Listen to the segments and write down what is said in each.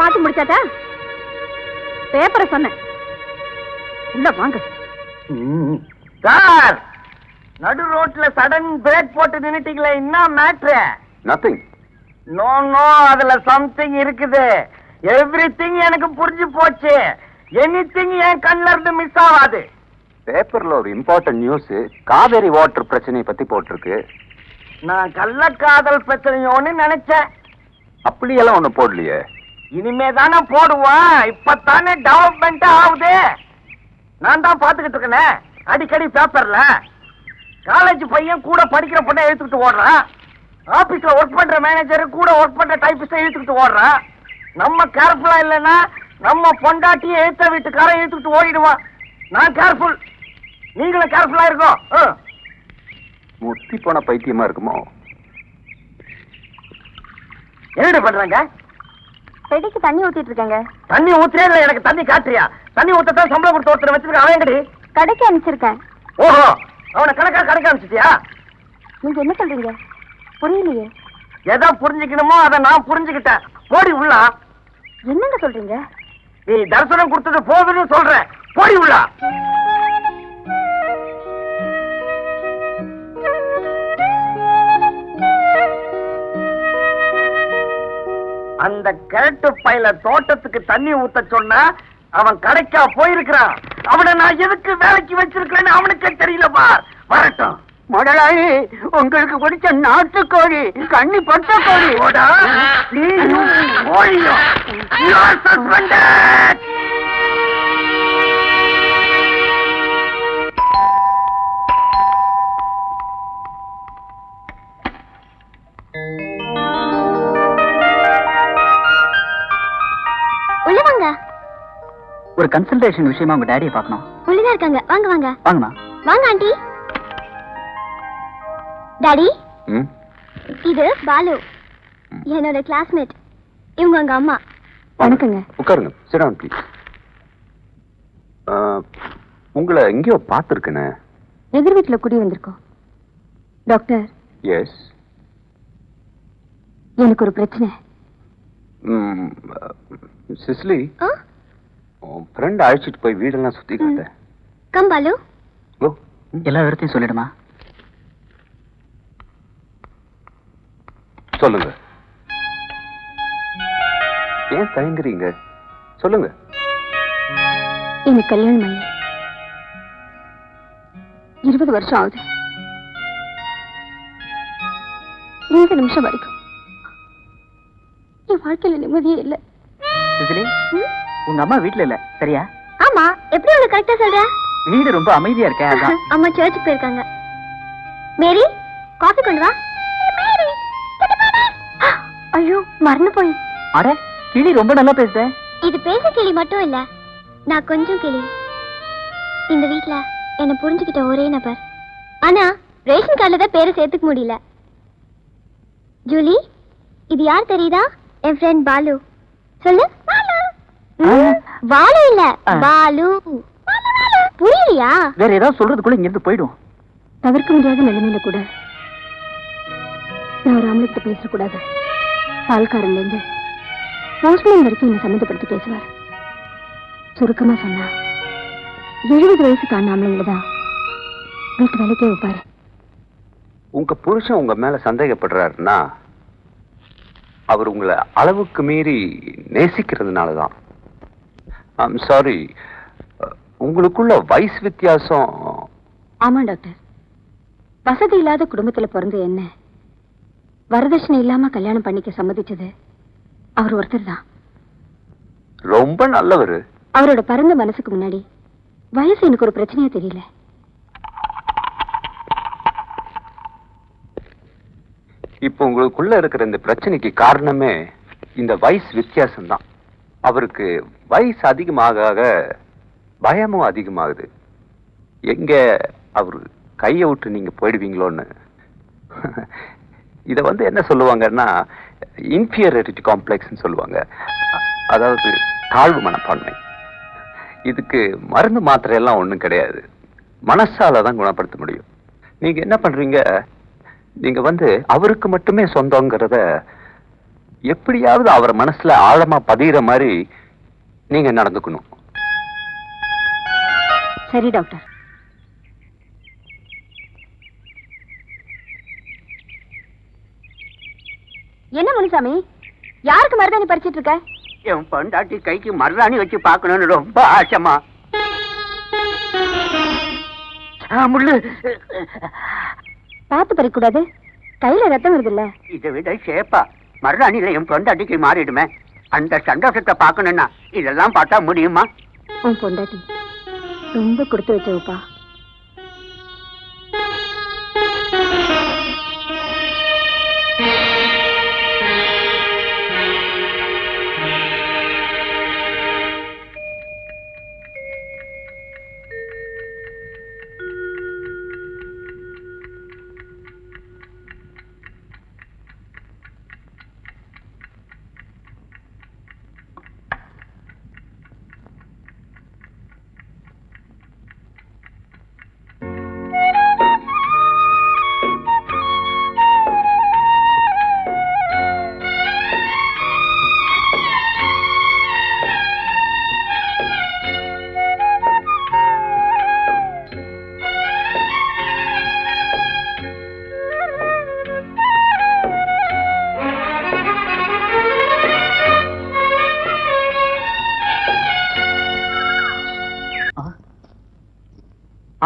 பார்த்து முடிச்சாச்சா? பேப்பரை சொன்னேன். உள்ள வாங்க. சார் நடு ரோட்ல சடன் பிரேக் போட்டு நின்னுட்டீங்களே என்ன மேட்ரு நத்திங் நோ நோ அதுல சம்திங் இருக்குது. எவ்ரிதிங் எனக்கு புரிஞ்சு போச்சு. எனிதிங் என் கண்ணுல இருந்து மிஸ் ஆகாது. பேப்பர்ல ஒரு இம்பார்ட்டன்ட் நியூஸ் காவேரி வாட்டர் பிரச்சனையை பத்தி போட்டிருக்கு. நான் கள்ளக்காதல் பிரச்சனையோன்னு நினைச்சேன். அப்படியெல்லாம் ஒண்ணு போடலையே. இனிமே தானே போடுவான் இப்பதானே டெவலப்மெண்ட் ஆகுது. நான் தான் பாத்துக்கிட்டு இருக்கேனே. அடிக்கடி பேப்பர்ல காலேஜ் பையன் கூட படிக்கிற பொண்ணை இழுத்துக்கிட்டு ஓடுறான். ஆபீஸ்ல ஒர்க் பண்ற மேனேஜர் கூட ஒர்க் பண்ற டைபிஸ்ட இழுத்துக்கிட்டு ஓடுறான். நம்ம கேர்ஃபுல்லா இல்லைன்னா நம்ம பொண்டாட்டியை எழுத்த வீட்டுக்காரன் இழுத்துக்கிட்டு ஓடிடுவான். நான் கேர்ஃபுல் நீங்களும் கேர்ஃபுல்லா இருக்கும். முத்தி போன பைத்தியமா இருக்குமோ? என்னடி பண்றாங்க? செடிக்கு தண்ணி ஊத்திட்டு இருக்கேங்க. தண்ணி ஊத்துறியா இல்ல எனக்கு தண்ணி காட்டுறியா? தண்ணி ஊத்தத்தான் சம்பளம் கொடுத்து ஒருத்தர் வச்சிருக்க அவன் எங்கடி? கடைக்கு அனுப்பிச்சிருக்கேன். ஓஹோ அவனை கணக்கா கடைக்க அனுப்பிச்சிட்டியா? நீங்க என்ன சொல்றீங்க? புரியலையே. எதை புரிஞ்சுக்கணுமோ அதை நான் புரிஞ்சுக்கிட்டேன். போடி உள்ள. என்னங்க சொல்றீங்க? நீ தரிசனம் கொடுத்தது போதுன்னு சொல்றேன் போடி உள்ள. அந்த கிழட்டு பையில தோட்டத்துக்கு தண்ணி ஊத்த சொன்னா அவன் கடைக்கா போயிருக்கிறான். அவனை நான் எதுக்கு வேலைக்கு வச்சிருக்கிறேன்னு அவனுக்கே தெரியல பார். வரட்டும். முதலாளி உங்களுக்கு பிடிச்ச நாட்டுக்கோழி கண்ணி பட்ட கோழி கோழியும் ஒரு கன்சல்டேஷன் விஷயமா உங்க டேடியை பார்க்கணும். உள்ளதா இருக்காங்க. வாங்க வாங்க. வாங்கம்மா. வாங்க ஆண்டி. டாடி ம்? இது பாலு. என்னோட கிளாஸ்மேட் இவங்க அங்க அம்மா. வணக்கங்க. உட்காருங்க. சிடான் ப்ளீஸ் உங்களை எங்கேயோ பார்த்துருக்கேனே. எதிர் வீட்டுல குடி வந்திருக்கோம். டாக்டர். எஸ் எனக்கு ஒரு பிரச்சனை. சிஸ்லி. உன் ஃப்ரெண்ட் அழைச்சிட்டு போய் வீடெல்லாம் சுத்தி காட்டேன் கம் பாலு. ஓ எல்லா விவரத்தையும் சொல்லிடுமா? சொல்லுங்க. ஏன் தயங்குறீங்க? சொல்லுங்க. எனக்கு கல்யாணம் பண்ணி இருபது வருஷம் ஆகுது. இந்த நிமிஷம் வரைக்கும். என் வாழ்க்கையில நிம்மதியே இல்ல. உங்க அம்மா வீட்ல இல்ல சரியா? ஆமா எப்படி உனக்கு கரெக்டா சொல்ற? வீடு ரொம்ப அமைதியா இருக்கே அதான். அம்மா சர்ச்சுக்கு போயிருக்காங்க. மேரி காஃபி கொண்டு வா. ஐயோ மறந்து போய். அட கிளி ரொம்ப நல்லா பேசுதே. இது பேச கிளி மட்டும் இல்ல நான் கொஞ்சம் கிளி. இந்த வீட்ல என்ன புரிஞ்சுக்கிட்ட ஒரே நபர். ஆனா ரேஷன் கார்டுல தான் பேரை சேர்த்துக்க முடியல. ஜூலி இது யார் தெரியுதா? என் ஃப்ரெண்ட் பாலு. சொல்லு. பாலு இல்ல. பாலு. புரியலையா? வேற ஏதாவது சொல்றதுக்குள்ள இங்க இருந்து போயிடும் தவிர்க்க முடியாத நிலைமையில கூட நான் ஆம்பளைகிட்ட பேசக்கூடாது. பால்காரன்ல இருந்து போஸ்ட்மேன் வரைக்கும் என்னை சம்மந்தப்படுத்தி பேசுவார். சுருக்கமா சொன்னா எழுபது ஆம்பளைங்கள தான் வீட்டு வேலைக்கே வைப்பாரு. உங்க புருஷன் உங்க மேல சந்தேகப்படுறாருன்னா அவர் உங்களை அளவுக்கு மீறி நேசிக்கிறதுனால தான் ஐம் சாரி உங்களுக்குள்ள வயசு வித்தியாசம்? ஆமா டாக்டர். வசதி இல்லாத குடும்பத்துல பிறந்த என்ன? வரதட்சணை இல்லாம கல்யாணம் பண்ணிக்க சம்மதிச்சது அவர் ஒருத்தர் தான். ரொம்ப நல்லவர். அவரோட பரந்த மனசுக்கு முன்னாடி வயசு எனக்கு ஒரு பிரச்சனையா தெரியல. இப்போ உங்களுக்குள்ள இருக்கிற இந்த பிரச்சனைக்கு காரணமே இந்த வயசு வித்தியாசம் தான் அவருக்கு வயசு அதிகமாக ஆக பயமும் அதிகமாகுது. எங்க அவர் கையை விட்டு நீங்க போயிடுவீங்களோன்னு? இதை வந்து என்ன சொல்லுவாங்கன்னா இன்ஃபியரிட்டி காம்ப்ளெக்ஸ்னு சொல்லுவாங்க. அதாவது தாழ்வு மனப்பான்மை. இதுக்கு மருந்து மாத்திரை எல்லாம் கிடையாது. மனசால தான் குணப்படுத்த முடியும். நீங்க என்ன பண்றீங்க? நீங்க வந்து அவருக்கு மட்டுமே சொந்தங்கிறத எப்படியாவது அவர் மனசுல ஆழமா பதிகிற மாதிரி நீங்க நடந்துக்கணும். சரி டாக்டர். என்ன முனுசாமி? யாருக்கு மருதாணி பறிச்சிட்டு இருக்க? என் பொண்டாட்டி கைக்கு மருதாணி வச்சு பார்க்கணும்னு ரொம்ப ஆசைமா ஆ, முள்ளு. பார்த்து பறிக்க கூடாது கையில ரத்தம் வருது இல்ல இதை விட ஷேப்பா மருதாணியில என் பொண்டாட்டிக்கு மாறிடுமே. அந்த சந்தோஷத்தை பார்க்கணும்னா இதெல்லாம் பார்த்தா முடியுமா? உன் பொண்டாட்டி ரொம்ப கொடுத்து வச்சவப்பா.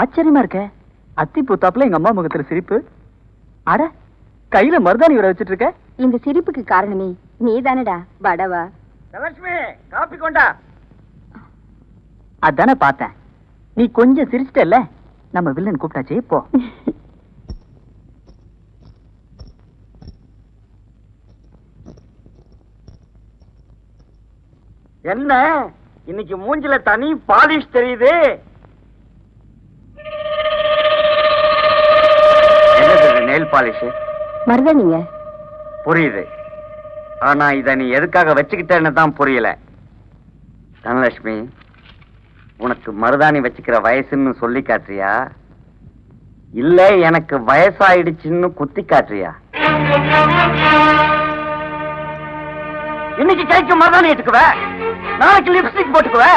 ஆச்சரியமா இருக்க? அத்தி பூத்தாப்புல எங்க அம்மா முகத்துல சிரிப்பு. அட கையில மருதாணி வர வச்சிட்டு இருக்க? இந்த சிரிப்புக்கு காரணமே நீதானடா படவா தனலட்சுமி காப்பி கொண்டா. அதானே பார்த்தேன். நீ கொஞ்சம் சிரிச்சிட்டல்ல? நம்ம வில்லன் கூப்பிட்டாச்சே போ. என்ன? இன்னைக்கு மூஞ்சில தனி பாலிஷ் தெரியுது. நெயில் பாலிஷ் மருதாணிங்க புரியுது. ஆனா இத நீ எதுக்காக வச்சுக்கிட்டேன்னு தான் புரியல. தனலட்சுமி உனக்கு மருதாணி வச்சுக்கிற வயசுன்னு சொல்லி காட்டுறியா? இல்ல எனக்கு வயசாயிடுச்சுன்னு குத்தி காட்டுறியா? இன்னைக்கு கைக்கு மருதாணி எடுத்துக்குவ? நாளைக்கு லிப்ஸ்டிக் போட்டுக்குவ?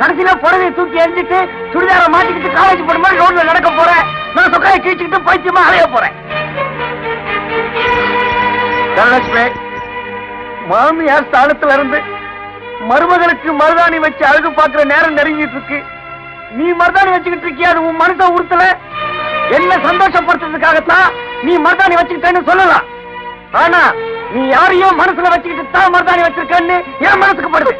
கடைசியில புடவையை தூக்கி எரிஞ்சிட்டு சுடிதார மாட்டிக்கிட்டு காலேஜ் போற மாதிரி ரோட்ல நடக்க போறேன் நான் சொக்காயை கீழ்ச்சிக்கிட்டு பைத்தியமா அலைய போறேன். தனலட்சுமி மாமியார் ஸ்தானத்துல இருந்து மருமகளுக்கு மருதாணி வச்சு அழகு பாக்குற நேரம் நெருங்கிட்டு இருக்கு. நீ மருதாணி வச்சுக்கிட்டு இருக்கியா? அது உன் மனசை உறுத்தல. என்ன சந்தோஷப்படுத்துறதுக்காகத்தான் நீ மருதாணி வச்சுக்கிட்டேன்னு சொல்லலாம். ஆனா நீ யாரையும் மனசுல வச்சுக்கிட்டு தான் மருதாணி வச்சிருக்கன்னு என் மனசுக்கு படுது.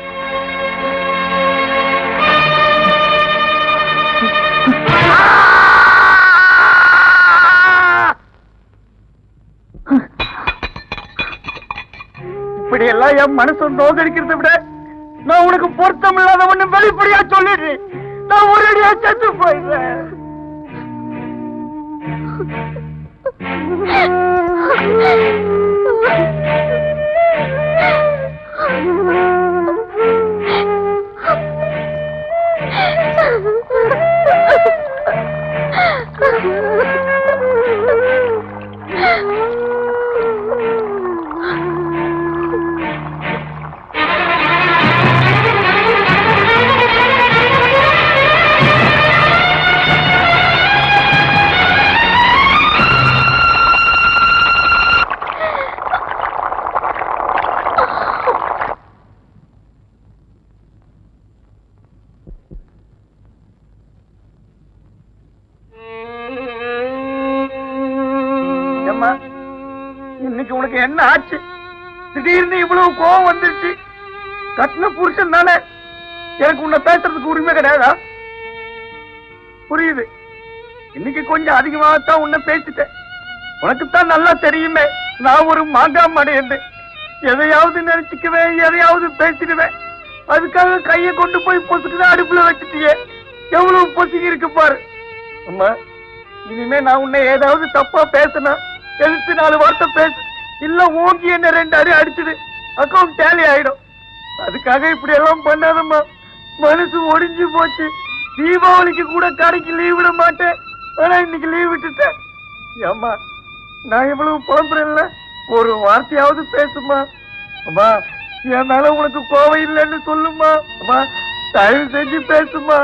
என் மனசு நோகடிக்கிறத விட நான் உனக்கு பொருத்தம் இல்லாத ஒண்ணு வெளிப்படையா சொல்லிடு. நான் ஒரேடியா செத்து போயிடுறேன். எனக்கு உன்னை பேசுறதுக்கு உரிமை கிடையாதா? புரியுது. இன்னைக்கு கொஞ்சம் அதிகமாகத்தான் உன்னை பேசிட்டேன். உனக்குத்தான் நல்லா தெரியுமே நான் ஒரு மாங்காய் மடையன்னு. எதையாவது நினைச்சுக்குவேன் எதையாவது பேசிடுவேன். அதுக்காக கையை கொண்டு போய் பொசுக்குதான் அடுப்புல வச்சுட்டியே. எவ்வளவு பொசுக்கி இருக்கு பாரு. அம்மா இனிமே நான் உன்னை ஏதாவது தப்பா பேசினா எழுத்து நாலு வார்த்தை பேசு. இல்ல ஓங்கி என்ன ரெண்டு அடி அடிச்சுடு. அக்கௌண்ட் டேலி ஆயிடும். அதுக்காக இப்படி எல்லாம் பண்ணாதம்மா. மனசு ஒடிஞ்சு போச்சு. தீபாவளிக்கு கூட கடைக்கு லீவ் விட மாட்டேன். ஆனா இன்னைக்கு லீவ் விட்டுட்டேன். ஏம்மா நான் எவ்வளவு புலம்புறேன்ல? ஒரு வார்த்தையாவது பேசுமா? அம்மா என் மேல உனக்கு கோவம் இல்லைன்னு சொல்லுமா? அம்மா தயவு செஞ்சு பேசுமா?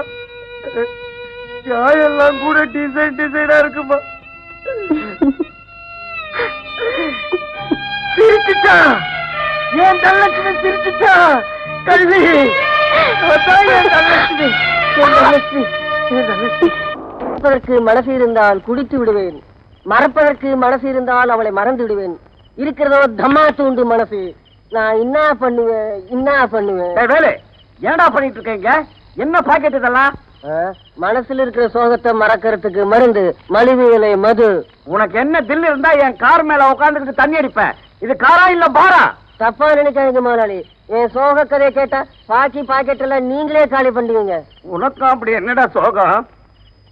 எல்லாம் கூட டிசைன் டிசைனா இருக்குமா? சிரிச்சுட்டா? என் தள்ளட்சுமி சிரிச்சுட்டா? கல்வி! மறப்பதற்கு மனசு இருந்தால் குடித்து விடுவேன். மறப்பதற்கு மனசு இருந்தால் அவளை மறந்து விடுவேன். இருக்கிறதோ தம்மா தூண்டு மனசு. நான் என்ன பண்ணுவேன் என்ன பண்ணுவேன். வேலு ஏன்டா பண்ணிட்டு இருக்கீங்க? என்ன பாக்கெட் இதெல்லாம்? மனசுல இருக்கிற சோகத்தை மறக்கிறதுக்கு மருந்து மலிவு இலை மது. உனக்கு என்ன தில் இருந்தா என் கார் மேல உட்காந்துக்கிட்டு தண்ணி அடிப்பேன் இது காரா இல்ல பாரா? தப்பா நினைக்காதீங்க முதலாளி. என் சோக கதையை கேட்டா பாக்கி பாக்கெட் எல்லாம் நீங்களே காலி பண்ணுவீங்க உனக்கும் அப்படி என்னடா சோகம்?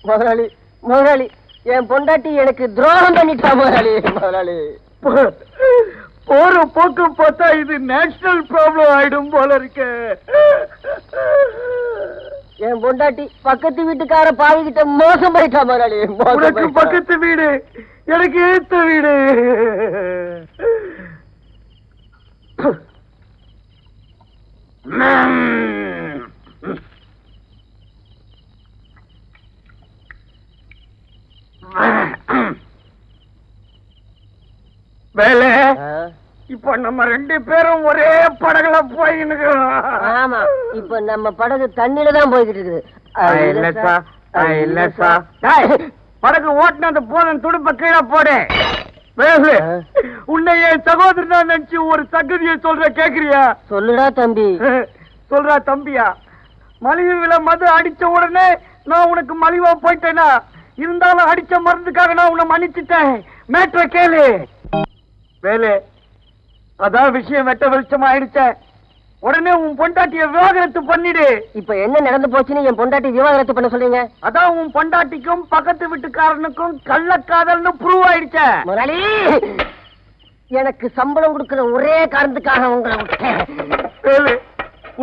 முதலாளி முதலாளி என் பொண்டாட்டி எனக்கு துரோகம் பண்ணிட்டா முதலாளி முதலாளி. போற போக்கு பார்த்தா இது நேஷனல் ப்ராப்ளம் ஆயிடும் போல இருக்கு. என் பொண்டாட்டி பக்கத்து வீட்டுக்கார பாவிக்கிட்ட மோசம் பண்ணிட்டா முதலாளி உனக்கு. பக்கத்து வீடு எனக்கு ஏத்த வீடு. வேலை? இப்ப நம்ம ரெண்டு பேரும் ஒரே படகுல போயின்னு ஆமா இப்ப நம்ம படகு தண்ணியில தான் போய்கிட்டு இருக்குது. படகு ஓட்டுனது போதும் துடுப்ப கீழே போடு. உன்னை என் சகோதரனா நினைச்சு ஒரு சங்கதியை சொல்ற கேக்குறியா? சொல்லுடா தம்பி. சொல்றா தம்பியா? மலிவு விலை மது அடிச்ச உடனே நான் உனக்கு மலிவா போயிட்டேனா? இருந்தாலும் அடிச்ச மருந்துக்காக நான் உன்னை மன்னிச்சிட்டேன். மேட்ர கேளு. வேலு அதான் விஷயம் வெட்ட வெளிச்சமா ஆயிடுச்ச உடனே உன் பொண்டாட்டிய விவாகரத்து பண்ணிடு. இப்ப என்ன நடந்து போச்சுன்னு என் பொண்டாட்டி விவாகரத்து பண்ண சொல்றீங்க? அதான் உன் பொண்டாட்டிக்கும் பக்கத்து வீட்டுக்காரனுக்கும் கள்ளக்காதல்னு ப்ரூவ் ஆயிடுச்ச. முதலாளி எனக்கு சம்பளம் கொடுக்கிற ஒரே காரணத்துக்காக உங்களை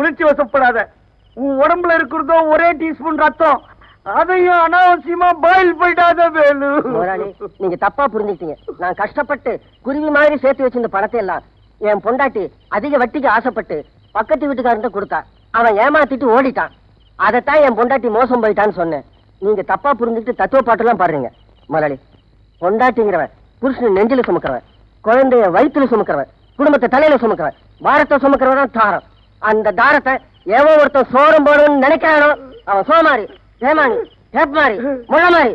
உணர்ச்சி வசப்படாத. உன் உடம்புல இருக்கிறதோ ஒரே டீஸ்பூன் ரத்தம். அதையும் அனாவசியமா பாயில் போயிடாத வேலு. நீங்க தப்பா புரிஞ்சுக்கிட்டீங்க. நான் கஷ்டப்பட்டு குருவி மாதிரி சேர்த்து வச்சிருந்த பணத்தை எல்லாம் என் பொண்டாட்டி அதிக வட்டிக்கு ஆசைப்பட்டு பக்கத்து வீட்டுக்காரன் கொடுத்தா. அவன் ஏமாத்திட்டு ஓடிட்டான். அதைத்தான் என் பொண்டாட்டி மோசம் போயிட்டான்னு சொன்னேன். நீங்க தப்பா புரிஞ்சுக்கிட்டு தத்துவ பாட்டெல்லாம் பாடுறீங்க முதலாளி. பொண்டாட்டிங்கிறவன் புருஷன் நெஞ்சில சுமக்கிறவன் குழந்தைய வயிற்றுல சுமக்கிறவன் குடும்பத்தை தலையில சுமக்கிறவன் பாரத்தை சுமக்கிறவன் தான் தாரம். அந்த தாரத்தை எவன் ஒருத்தன் சோரம் போடணும்னு நினைக்கிறானோ அவன் சோமாரி ஏமானி டேப் மாறி முள்ள மாறி